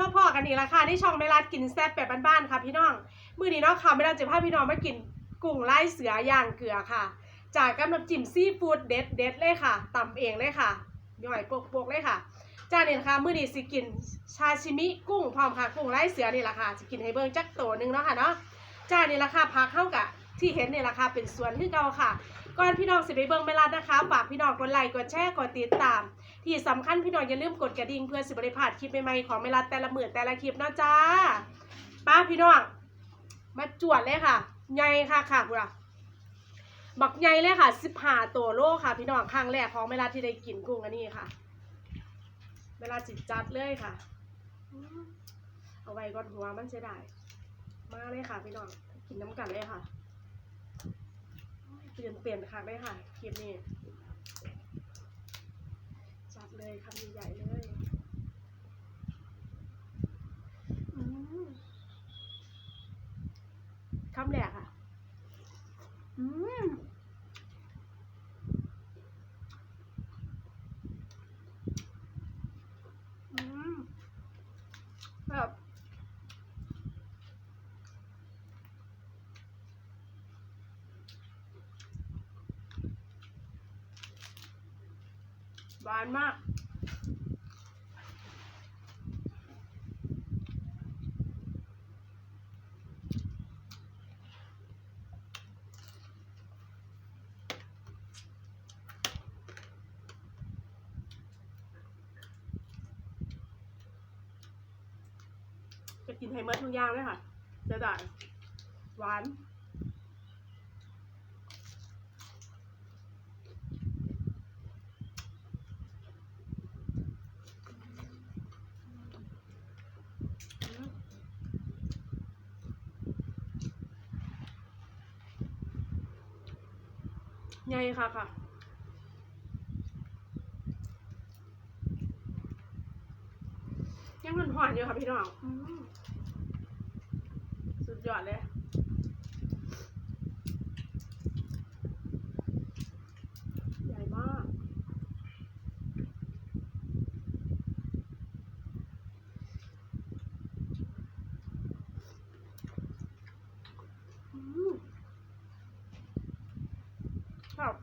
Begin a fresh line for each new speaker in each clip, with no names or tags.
มาพอกันอีกแล้วค่ะที่ช่องเมลัดกินแซ่บแบบบ้านๆค่ะพี่น้องมื้อนี้เนาะค่ะเมลัดจะพาพี่น้องมากินกุ้งไล่เสือย่างเกลือค่ะ จากกับน้ำจิ้มซีฟู้ดเด็ดเด็ดเลยค่ะตำเองเลยค่ะย่อยโปกๆเลยค่ะจ้าเนี่ยนะคะมื้อนี้สิกินชาชิมิกุ้งพร้อมค่ะกุ้งไล่เสือนี่แหละค่ะสิกินให้เบิ่งจักโตหนึงเนาะค่ะเนาะจ้านี่ราคาพักเท่ากับที่เห็นเนี่ยราคาเป็นส่วนที่เก่าค่ะก่อนพี่น้องสิไปเบิ่งเมลัดนะคะฝากพี่น้องกดไลค์กดแชร์กดติดตาม ที่สำคัญพี่น้องอย่าลืมกดกระดิ่งเพื่อสิบริพาดคลิปใหม่ๆของเมลัดแต่ละหมื่นแต่ละคลิปนะจ้าป้าพี่น้องมาจวดเลยค่ะใหญ่ค่ะค่ะคุณอะบักใหญ่เลยค่ะสิบห้าตัวโลค่ะ พี่น้องครั้งแรกของเมลัดที่ได้กินกุ้งอันนี้ค่ะ เวลาจิตจัดเลยค่ะ เอาไว้ก่อนหัวมันเสียดายมาเลยค่ะ พี่น้องกินน้ำกันเลยค่ะเปลี่ยนเปลี่ยนค่ะได้ค่ะคลิปนี้ เลยคำใหญ่ๆเลยอืมคำแรกค่ะอืมอืมแบบหวานมาก กินไฮเมอร์ทุกอย่างเลยค่ะจะได้หวานไงค่ะค่ะยังมันหวานอยู่ค่ะพี่น้อง อืมสุดยอดเลยใหญ่มากอืมครับ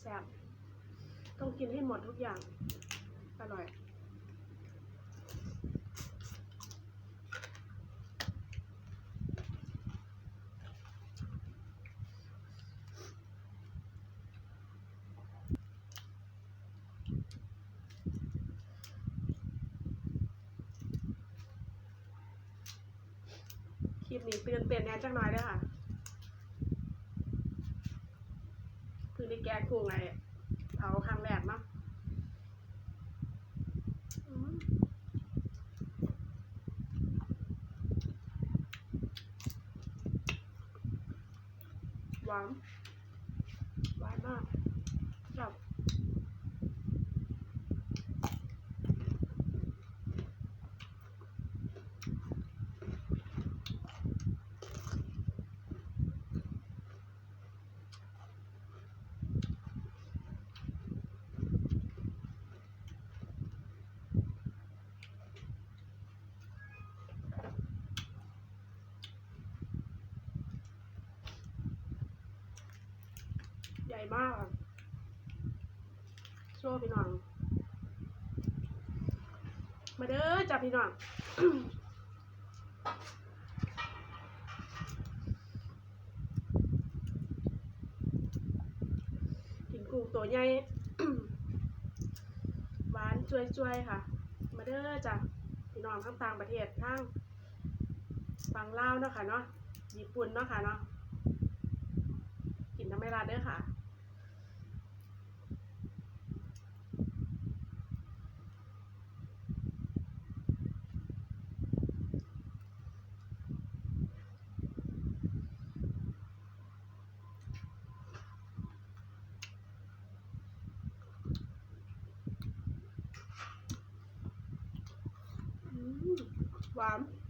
แซ่บ ต้องกินให้หมดทุกอย่าง อร่อย คลิปนี้เตือนเปลี่ยนแน่จังหน่อยด้วยค่ะเพิ่งได้แก้กุ้งไง เผาครั้งแรกเนาะอืมหวาน หวานมากชอบ ใหญ่มากอะโชว์พี่น้อง มาเด้อจ้าพี่น้องกินกุ้งตัวใหญ่หวานช่วยๆค่ะ มาเด้อจ้ะพี่น้องทั้งต่างประเทศทั้งฝั่งลาวเนาะค่ะเนาะญี่ปุ่นเนาะค่ะเนาะกินน้ำไม่ลาเด้อค่ะ ห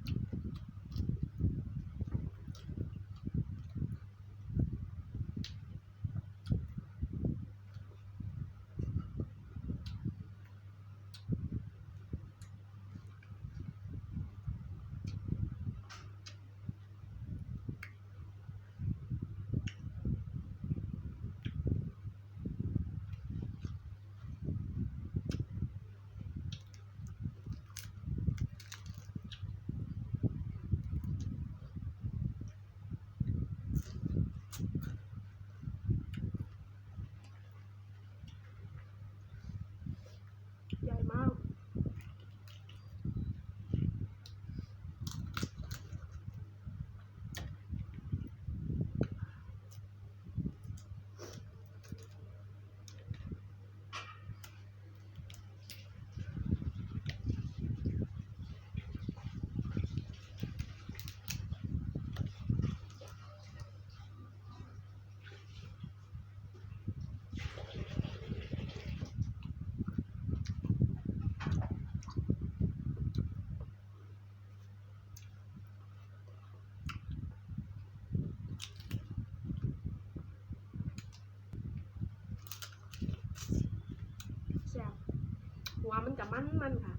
หัวมันกับมันมันค่ะ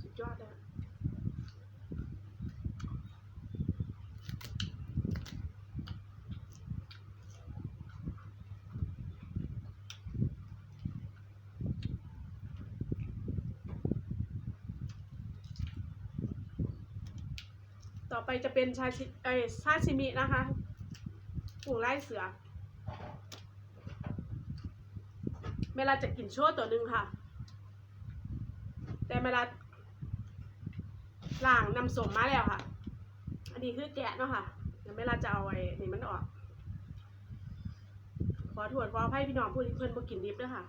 สุดยอดเลยต่อไปจะเป็นชาชิเอ้ยซาชิมินะคะกุ้งไล่เสือ เวลาจะกินโชว์ตัวหนึ่งค่ะ แต่เวลาล่างนำสมมาแล้วค่ะ อันนี้คือแกะเนาะค่ะเดี๋ยวเวลาจะเอาไอ้นี่มันออก ขอถวดขออภัยพี่น้องผู้ที่เพิ่นบ่กินดิบด้วยค่ะ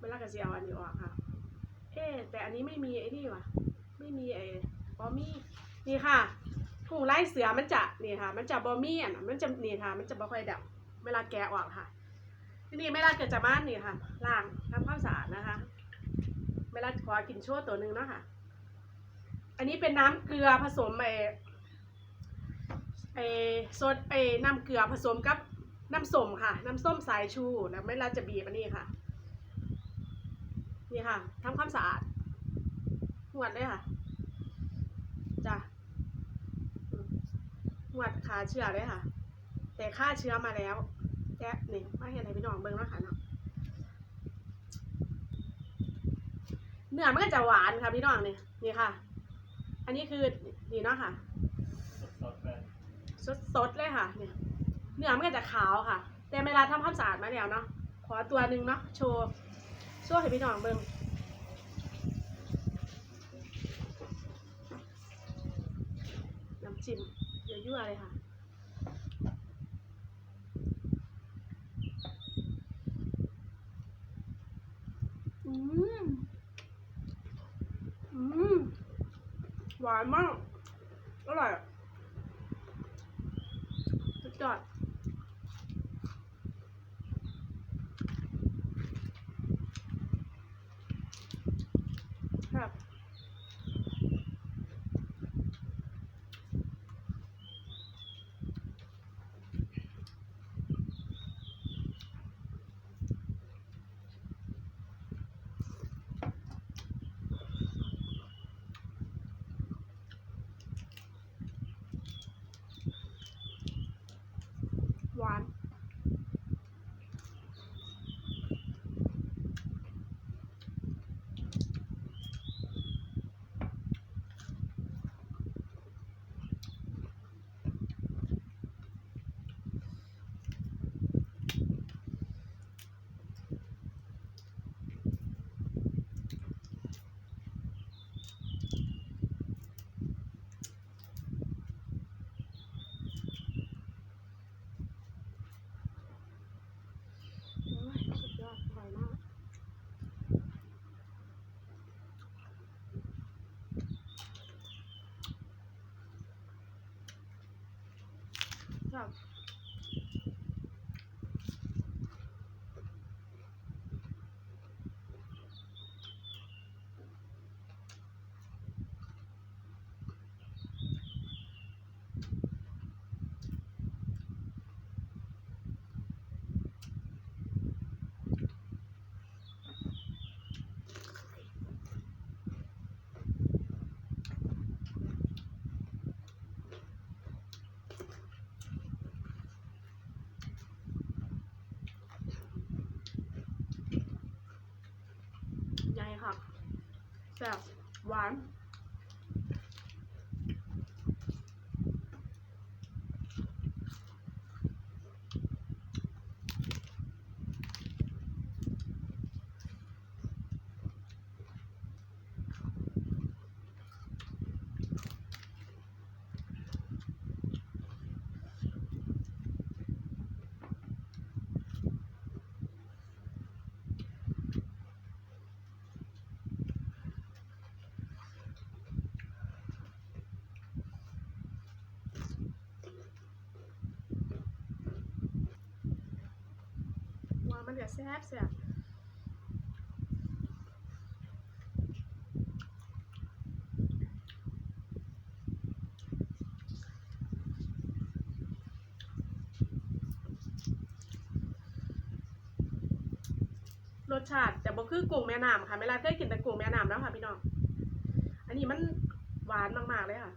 เวลาก็สิเอาอันนี้ออกค่ะ เอ๊แต่อันนี้ไม่มีไอ้นี่วะไม่มีไอ้บอมี่นี่ค่ะกุ้งไล่เสือมันจะนี่ค่ะ มันจะบอมี่อะมันจะนี่ค่ะ มันจะบ่ค่อยดับเวลาแกะออกค่ะ ทีนี้ไม่ลาเกิดจากบ้านนี่ค่ะล้างทำความสะอาดนะคะ ไม่ลาขอกินโชว์ตัวหนึ่งเนาะคะอันนี้เป็นน้ำเกลือผสมไอไอโซดไอน้ำเกลือผสมกับน้ำส้มค่ะ น้ำส้มสายชูแล้วไม่ลาจะบีบอันนี้ค่ะ นี่ค่ะทำความสะอาดหวดเลยค่ะจ้ะหวดขาเชื้อเลยค่ะ แต่ฆ่าเชื้อมาแล้วแจ๊ะนี่มาเห็นอะไรพี่น้องเบิ่งแล้วค่ะเนาะ เนื้อมันก็จะหวานค่ะพี่น้องนี่นี่ค่ะ อันนี้คือนี่เนาะค่ะ
สด
สดสดเลยค่ะเนี่ยเนื้อมันก็จะขาวค่ะ แต่เวลาทำความสะอาดมาแล้วเนาะขอตัวหนึ่งเนาะโชว์โชว์ให้พี่น้องเบิ่งน้ำจิ้มเยอะๆเลยค่ะ อืม อืม หวานมากอร่อย ผักแซ่บหวาน ว่ามันจะแซ่บแซ่บรสชาติแต่บ่คือกุ้งแม่น้ำค่ะเวลาเคยกินแต่กุ้งแม่น้ำแล้วค่ะพี่น้อง อันนี้มันหวานมากๆเลยค่ะ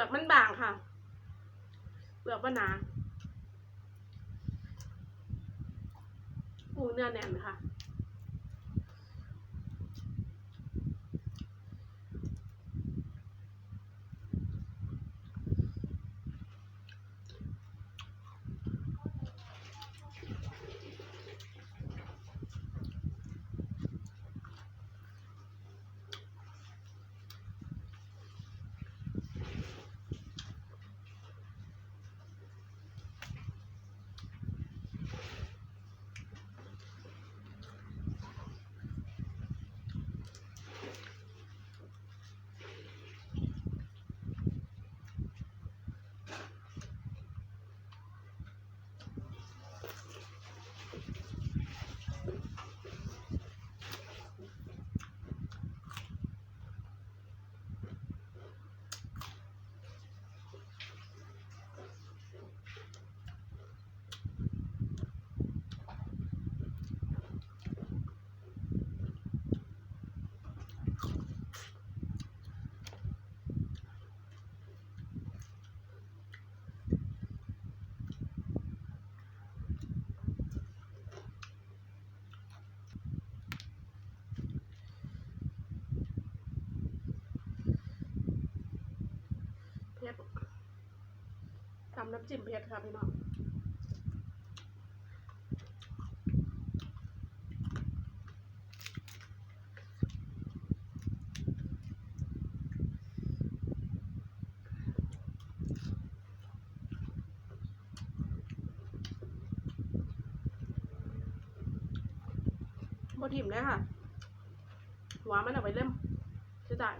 ลือกมันบางค่ะเปลือกมันหนาปูเนื้อแน่นค่ะ เผ็ดทำน้ำจิ้มเผ็ดค่ะพี่น้องบทิมเลยค่ะหัวมันเอาไปเล่มจะได้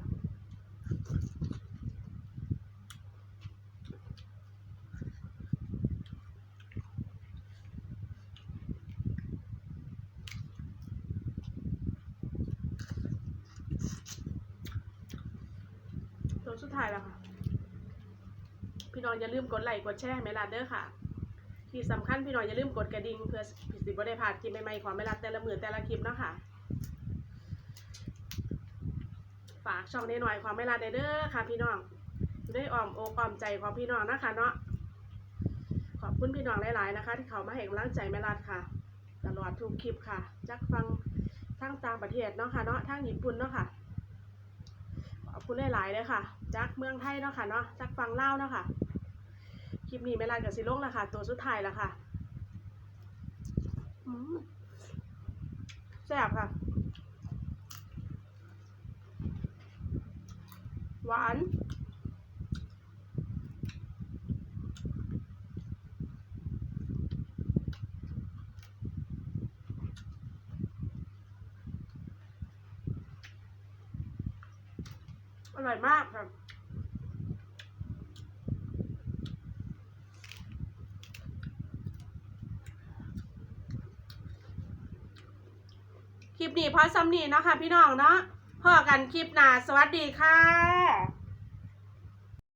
ตัวสุดท้ายแล้วค่ะ พี่ น้องอย่าลืมกดไลค์กดแชร์ให้แม่ลาเด้อค่ะ ที่สำคัญพี่น้องอย่าลืมกดกระดิ่งเพื่อผิดสิบ่ได้พลาดคลิปใหม่ๆของแม่ลาแต่ละมือแต่ละคลิปเนาะค่ะฝากช่องน้หน่อยๆของแม่ลาเด้อค่ะ พี่น้องด้วยอ้อมอกอ้อมใจของพี่น้องนะคะเนาะขอบคุณพี่น้องหลาย ๆ นะคะ ที่เขามาให้กำลังใจแม่ลาค่ะ ตลอดทุกคลิปค่ะจักฟังทั้งต่างประเทศเนาะค่ะเนาะทั้งญี่ปุ่นเนาะค่ะขอบคุณหลายๆเลยค่ะ จากเมืองไทยเนาะค่ะเนาะจากฟังเล่าเนาะค่ะ คลิปนี้แม่ลานกับสิลงและค่ะ ตัวสุดท้ายและค่ะแซ่บค่ะ หวานอร่อยมากค่บ บคลิปนี้พอซ้ำนี่เนาะคะพี่น้องเนาะพอกันคลิปหน้าสวัสดีค่ะ